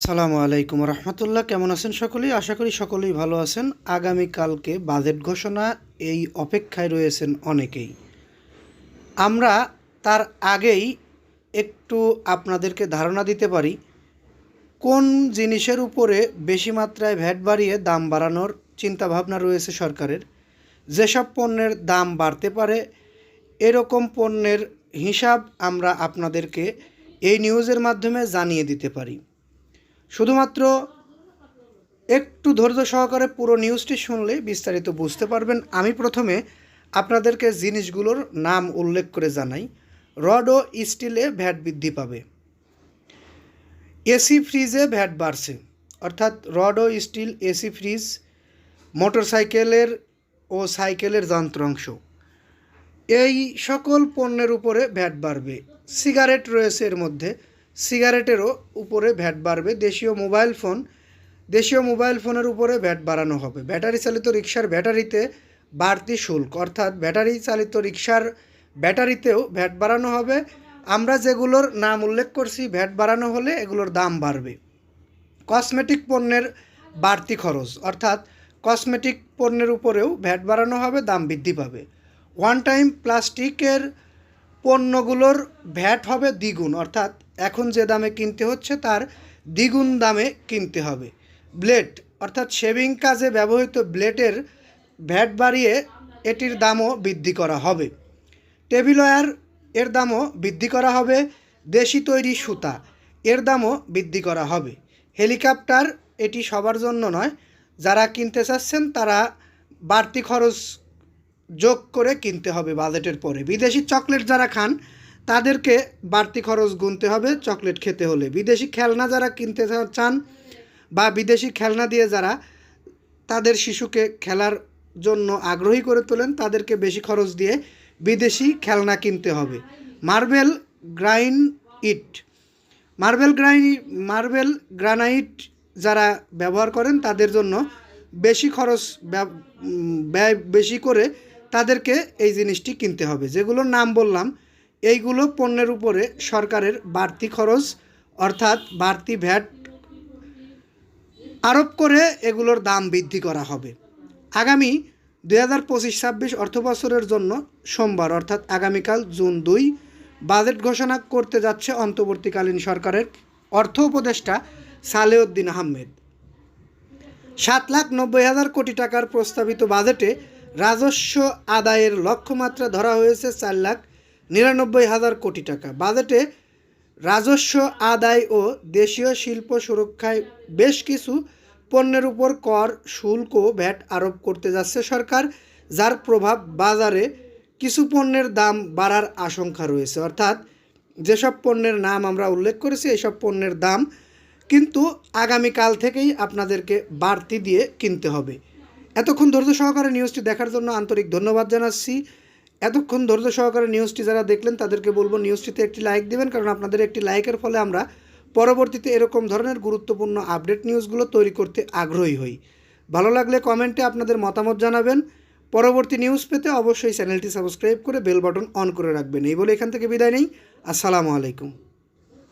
সালামু আলাইকুম রহমতুল্লাহ, কেমন আছেন সকলেই? আশা করি সকলেই ভালো আছেন। আগামীকালকে বাজেট ঘোষণা এই অপেক্ষায় রয়েছেন অনেকেই। আমরা তার আগেই একটু আপনাদেরকে ধারণা দিতে পারি, কোন জিনিসের উপরে বেশি মাত্রায় ভ্যাট বাড়িয়ে দাম বাড়ানোর চিন্তাভাবনা রয়েছে সরকারের। যেসব পণ্যের দাম বাড়তে পারে, এরকম পণ্যের হিসাব আমরা আপনাদেরকে এই নিউজের মাধ্যমে জানিয়ে দিতে পারি। শুধুমাত্র একটু ধৈর্য সহকারে পুরো নিউজটি শুনলে বিস্তারিত বুঝতে পারবেন। আমি প্রথমে আপনাদেরকে জিনিসগুলোর নাম উল্লেখ করে জানাই। রড ও স্টিলে ভ্যাট বৃদ্ধি পাবে। এসি ফ্রিজে ভ্যাট বাড়ছে। অর্থাৎ রড ও স্টিল এসি ফ্রিজ মোটরসাইকেলের ও সাইকেলের যন্ত্রাংশ। এই সকল পণ্যের উপরে ভ্যাট বাড়বে। সিগারেট রয়েছে এর মধ্যে। সিগারেটেরও উপরে ভ্যাট বাড়বে। দেশীয় মোবাইল ফোন, দেশীয় মোবাইল ফোনের উপরে ভ্যাট বাড়ানো হবে। ব্যাটারি চালিত রিক্সার ব্যাটারিতে বাড়তি শুল্ক, অর্থাৎ ব্যাটারি চালিত রিক্সার ব্যাটারিতেও ভ্যাট বাড়ানো হবে। আমরা যেগুলোর নাম উল্লেখ করছি, ভ্যাট বাড়ানো হলে এগুলোর দাম বাড়বে। কসমেটিক পণ্যের বাড়তি খরচ, অর্থাৎ কসমেটিক পণ্যের উপরেও ভ্যাট বাড়ানো হবে, দাম বৃদ্ধি পাবে। ওয়ান টাইম প্লাস্টিকের পণ্যগুলোর ভ্যাট হবে দ্বিগুণ, অর্থাৎ এখন যে দামে কিনতে হচ্ছে তার দ্বিগুণ দামে কিনতে হবে। ব্লেড, অর্থাৎ শেভিং কাজে ব্যবহৃত ব্লেডের ভ্যাট বাড়িয়ে এটির দামও বৃদ্ধি করা হবে। টেবিল ওয়্যার এর দামও বৃদ্ধি করা হবে। দেশি তৈরি সুতা এর দামও বৃদ্ধি করা হবে। হেলিকপ্টার এটি সবার জন্য নয়, যারা কিনতে চাচ্ছেন তারা বাড়তি খরচ যোগ করে কিনতে হবে বাজেটের পরে। বিদেশি চকলেট যারা খান তাদেরকে বাড়তি খরচ গুনতে হবে, চকলেট খেতে হলে। বিদেশি খেলনা যারা কিনতে চান বা বিদেশি খেলনা দিয়ে যারা তাদের শিশুকে খেলার জন্য আগ্রহী করে তোলেন, তাদেরকে বেশি খরচ দিয়ে বিদেশি খেলনা কিনতে হবে। Marble granite. Marble granite marble granite যারা ব্যবহার করেন, তাদের জন্য বেশি খরচ ব্যয় বেশি করে তাদেরকে এই জিনিসটি কিনতে হবে। যেগুলোর নাম বললাম এইগুলো পণ্যের উপরে সরকারের বাড়তি খরচ, অর্থাৎ বাড়তি ভ্যাট আরোপ করে এগুলোর দাম বৃদ্ধি করা হবে। আগামী দুই হাজার পঁচিশ ছাব্বিশ অর্থবছরের জন্য সোমবার, অর্থাৎ আগামীকাল জুন দুই, বাজেট ঘোষণা করতে যাচ্ছে অন্তর্বর্তীকালীন সরকারের অর্থ উপদেষ্টা সালেউদ্দিন আহমেদ। সাত লাখ নব্বই হাজার কোটি টাকার প্রস্তাবিত বাজেটে রাজস্ব আদায়ের লক্ষ্যমাত্রা ধরা হয়েছে চার লাখ নিরানব্বই হাজার কোটি টাকা। বাজেটে রাজস্ব, আদায় ও দেশীয় শিল্প সুরক্ষায় বেশ কিছু পণ্যের উপর কর, শুল্ক ভ্যাট আরোপ করতে যাচ্ছে সরকার, যার প্রভাব বাজারে কিছু পণ্যের দাম বাড়ার আশঙ্কা রয়েছে। অর্থাৎ যেসব পণ্যের নাম আমরা উল্লেখ করেছি এইসব পণ্যের দাম কিন্তু আগামীকাল থেকেই আপনাদেরকে বাড়তি দিয়ে কিনতে হবে। এতক্ষণ ধৈর্য সহকারে নিউজটি দেখার জন্য আন্তরিক ধন্যবাদ জানাচ্ছি। এতক্ষণ ধৈর্য সহকারে নিউজটি যারা দেখলেন, তাদেরকে বলব নিউজটিতে একটি লাইক দেবেন, কারণ আপনাদের একটি লাইকের ফলে আমরা পরবর্তীতে এরকম ধরনের গুরুত্বপূর্ণ আপডেট নিউজগুলো তৈরি করতে আগ্রহী হই। ভালো লাগলে কমেন্টে আপনাদের মতামত জানাবেন। পরবর্তী নিউজ পেতে অবশ্যই চ্যানেলটি সাবস্ক্রাইব করে বেল বাটন অন করে রাখবেন। এই বলে এখান থেকে বিদায় নেই। আসসালামু আলাইকুম।